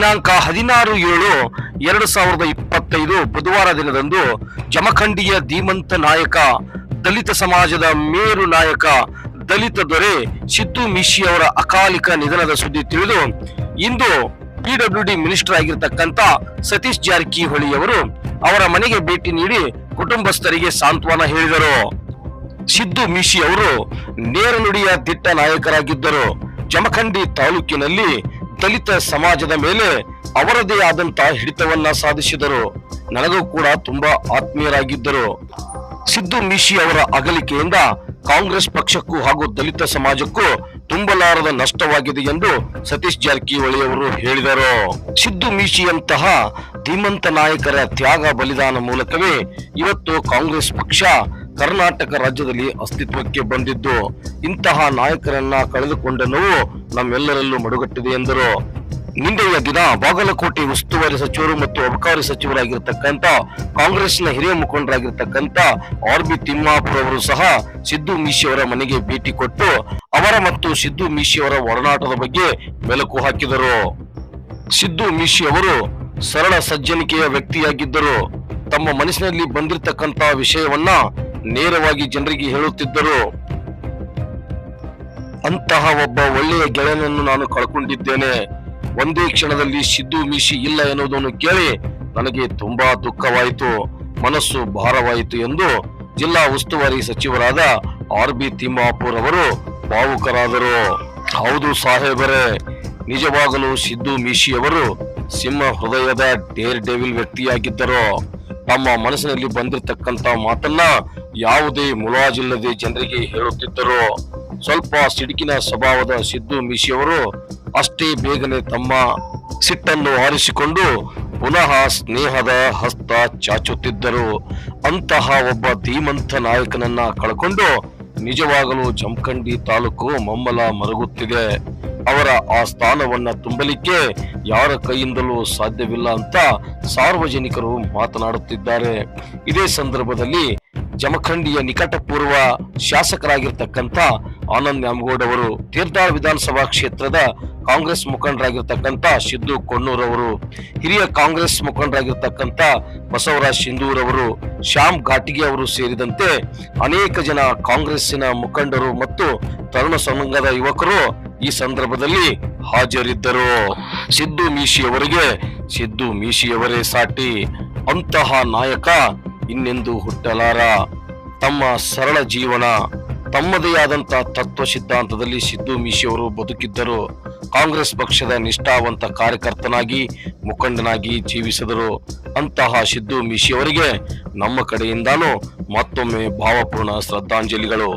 ದಿನಾಂಕ ಹದಿನಾರು ಏಳು ಎರಡು ಸಾವಿರದ ಇಪ್ಪತ್ತೈದು ಬುಧವಾರ ದಿನದಂದು ಜಮಖಂಡಿಯ ಧೀಮಂತ ನಾಯಕ, ದಲಿತ ಸಮಾಜದ ಮೇರು ನಾಯಕ, ದಲಿತ ದೊರೆ ಸಿದ್ದು ಮಿಶಿ ಅವರ ಅಕಾಲಿಕ ನಿಧನದ ಸುದ್ದಿ ತಿಳಿದು, ಇಂದು ಪಿಡಬ್ಲ್ಯೂಡಿ ಮಿನಿಸ್ಟರ್ ಆಗಿರತಕ್ಕಂತ ಸತೀಶ್ ಜಾರಕಿಹೊಳಿ ಅವರು ಅವರ ಮನೆಗೆ ಭೇಟಿ ನೀಡಿ ಕುಟುಂಬಸ್ಥರಿಗೆ ಸಾಂತ್ವನ ಹೇಳಿದರು. ಸಿದ್ದು ಮಿಶಿ ಅವರು ನೇರ ನುಡಿಯ ದಿಟ್ಟ ನಾಯಕರಾಗಿದ್ದರು. ಜಮಖಂಡಿ ತಾಲೂಕಿನಲ್ಲಿ ದಲಿತ ಸಮಾಜದ ಮೇಲೆ ಅವರದೇ ಆದಂತಹ ಹಿಡಿತವನ್ನ ಸಾಧಿಸಿದರು. ನನಗೂ ಕೂಡ ತುಂಬಾ ಆತ್ಮೀಯರಾಗಿದ್ದರು. ಸಿದ್ದು ಮೀಶಿ ಅವರ ಅಗಲಿಕೆಯಿಂದ ಕಾಂಗ್ರೆಸ್ ಪಕ್ಷಕ್ಕೂ ಹಾಗೂ ದಲಿತ ಸಮಾಜಕ್ಕೂ ತುಂಬಲಾರದ ನಷ್ಟವಾಗಿದೆ ಎಂದು ಸತೀಶ್ ಜಾರಕಿಹೊಳಿ ಅವರು ಹೇಳಿದರು. ಸಿದ್ದು ಮೀಶಿಯಂತಹ ಧೀಮಂತ ನಾಯಕರ ತ್ಯಾಗ ಬಲಿದಾನ ಮೂಲಕವೇ ಇವತ್ತು ಕಾಂಗ್ರೆಸ್ ಪಕ್ಷ ಕರ್ನಾಟಕ ರಾಜ್ಯದಲ್ಲಿ ಅಸ್ತಿತ್ವಕ್ಕೆ ಬಂದಿದ್ದು ಇಂತಹ ನಾಯಕರನ್ನ ಕಳೆದುಕೊಂಡ ನೋವು ನಮ್ಮೆಲ್ಲರಲ್ಲೂ ಮಡುಗಟ್ಟಿದೆ ಎಂದರು. ನಿನ್ನೆಯ ದಿನ ಬಾಗಲಕೋಟೆ ಉಸ್ತುವಾರಿ ಸಚಿವರು ಮತ್ತು ಅಬಕಾರಿ ಸಚಿವರಾಗಿರ್ತಕ್ಕಂಥ ಕಾಂಗ್ರೆಸ್ನ ಹಿರಿಯ ಮುಖಂಡರಾಗಿರ್ತಕ್ಕಂಥ ಆರ್ ಬಿ ತಿಮ್ಮಾಪುರ ಅವರು ಸಹ ಸಿದ್ದು ಮೀಶಿ ಅವರ ಮನೆಗೆ ಭೇಟಿ ಕೊಟ್ಟು ಅವರ ಮತ್ತು ಸಿದ್ದು ಮೀಶಿ ಅವರ ಒಡನಾಟದ ಬಗ್ಗೆ ಮೆಲುಕು ಹಾಕಿದರು. ಸಿದ್ದು ಮೀಶಿ ಅವರು ಸರಳ ಸಜ್ಜನಿಕೆಯ ವ್ಯಕ್ತಿಯಾಗಿದ್ದರು. ತಮ್ಮ ಮನಸ್ಸಿನಲ್ಲಿ ಬಂದಿರತಕ್ಕಂತಹ ವಿಷಯವನ್ನ ನೇರವಾಗಿ ಜನರಿಗೆ ಹೇಳುತ್ತಿದ್ದರು ಅಂತಹ ಒಬ್ಬ ಒಳ್ಳೆಯ ಗೆಳೆಯನನ್ನು ನಾನು ಕಳ್ಕೊಂಡಿದ್ದೇನೆ. ಒಂದೇ ಕ್ಷಣದಲ್ಲಿ ಸಿದ್ದು ಮೀಸಿ ಇಲ್ಲ ಎನ್ನುವುದನ್ನು ಕೇಳಿ ನನಗೆ ತುಂಬಾ ದುಃಖವಾಯಿತು. ಮನಸ್ಸು ಭಾರವಾಯಿತು ಎಂದು ಜಿಲ್ಲಾ ಉಸ್ತುವಾರಿ ಸಚಿವರಾದ ಆರ್ ಬಿ ತಿಮ್ಮಾಪುರ್ ಅವರು ಭಾವುಕರಾದರು. ಹೌದು ಸಾಹೇಬರೇ, ನಿಜವಾಗಲೂ ಸಿದ್ದು ಮೀಶಿ ಅವರು ಸಿಂಹ ಹೃದಯದ ಡೇರ್ ಡೆವಿಲ್ ವ್ಯಕ್ತಿಯಾಗಿದ್ದರು. ತಮ್ಮ ಮನಸ್ಸಿನಲ್ಲಿ ಬಂದಿರತಕ್ಕಂತ ಮಾತನ್ನ ಯಾವುದೇ ಮುಲಾಜಿಲ್ಲದೆ ಜನರಿಗೆ ಹೇಳುತ್ತಿದ್ದರು ಸ್ವಲ್ಪ ಸಿಡುಕಿನ ಸ್ವಭಾವದ ಸಿದ್ದು ಮಿಶಿಯವರು ಅಷ್ಟೇ ಬೇಗನೆ ತಮ್ಮ ಸಿಟ್ಟನ್ನು ಆರಿಸಿಕೊಂಡು ಪುನಃ ಸ್ನೇಹದ ಹಸ್ತ ಚಾಚುತ್ತಿದ್ದರು. ಅಂತಹ ಒಬ್ಬ ಧೀಮಂತ ನಾಯಕನನ್ನ ಕಳ್ಕೊಂಡು ನಿಜವಾಗಲೂ ಜಮಖಂಡಿ ತಾಲೂಕು ಮಮ್ಮಲ ಮರಗುತ್ತಿದೆ. ಅವರ ಆ ಸ್ಥಾನವನ್ನ ತುಂಬಲಿಕ್ಕೆ ಯಾರ ಕೈಯಿಂದಲೂ ಸಾಧ್ಯವಿಲ್ಲ ಅಂತ ಸಾರ್ವಜನಿಕರು ಮಾತನಾಡುತ್ತಿದ್ದಾರೆ. ಇದೇ ಸಂದರ್ಭದಲ್ಲಿ ಜಮಖಂಡಿಯ ನಿಕಟಪೂರ್ವ ಶಾಸಕರಾಗಿರ್ತಕ್ಕಂಥ ಆನಂದ್ ನ್ಯಾಮಗೌಡ ಅವರು ತೀರ್ಥಾಳ ವಿಧಾನಸಭಾ ಕ್ಷೇತ್ರದ ಕಾಂಗ್ರೆಸ್ ಮುಖಂಡರಾಗಿರ್ತಕ್ಕಂಥ ಸಿದ್ದು ಕೊಣ್ಣೂರ್ ಅವರು, ಹಿರಿಯ ಕಾಂಗ್ರೆಸ್ ಮುಖಂಡರಾಗಿರ್ತಕ್ಕಂಥ ಬಸವರಾಜ್ ಸಿಂಧೂರ್ ಅವರು, ಶ್ಯಾಮ್ ಘಾಟಿಗೆ ಅವರು ಸೇರಿದಂತೆ ಅನೇಕ ಜನ ಕಾಂಗ್ರೆಸ್ಸಿನ ಮುಖಂಡರು ಮತ್ತು ತರುಣ ಸಂಘದ ಯುವಕರು ಈ ಸಂದರ್ಭದಲ್ಲಿ ಹಾಜರಿದ್ದರು. ಸಿದ್ದು ಮೀಶಿಯವರಿಗೆ, ಸಿದ್ದು ಮೀಶಿಯವರೇ ಸಾಟಿ, ಅಂತಹ ನಾಯಕ ಇನ್ನೆಂದು ಹುಟ್ಟಲಾರ ತಮ್ಮ ಸರಳ ಜೀವನ. ತಮ್ಮದೇ ಆದಂತ ತತ್ವ ಸಿದ್ಧಾಂತದಲ್ಲಿ ಸಿದ್ದು ಮೀಶಿಯವರು ಬದುಕಿದ್ದರು. ಕಾಂಗ್ರೆಸ್ ಪಕ್ಷದ ನಿಷ್ಠಾವಂತ ಕಾರ್ಯಕರ್ತನಾಗಿ ಮುಖಂಡನಾಗಿ ಜೀವಿಸಿದರು. ಅಂತಹ ಸಿದ್ದು ಮೀಶಿಯವರಿಗೆ ನಮ್ಮ ಕಡೆಯಿಂದಾನು ಮತ್ತೊಮ್ಮೆ ಭಾವಪೂರ್ಣ ಶ್ರದ್ಧಾಂಜಲಿಗಳು.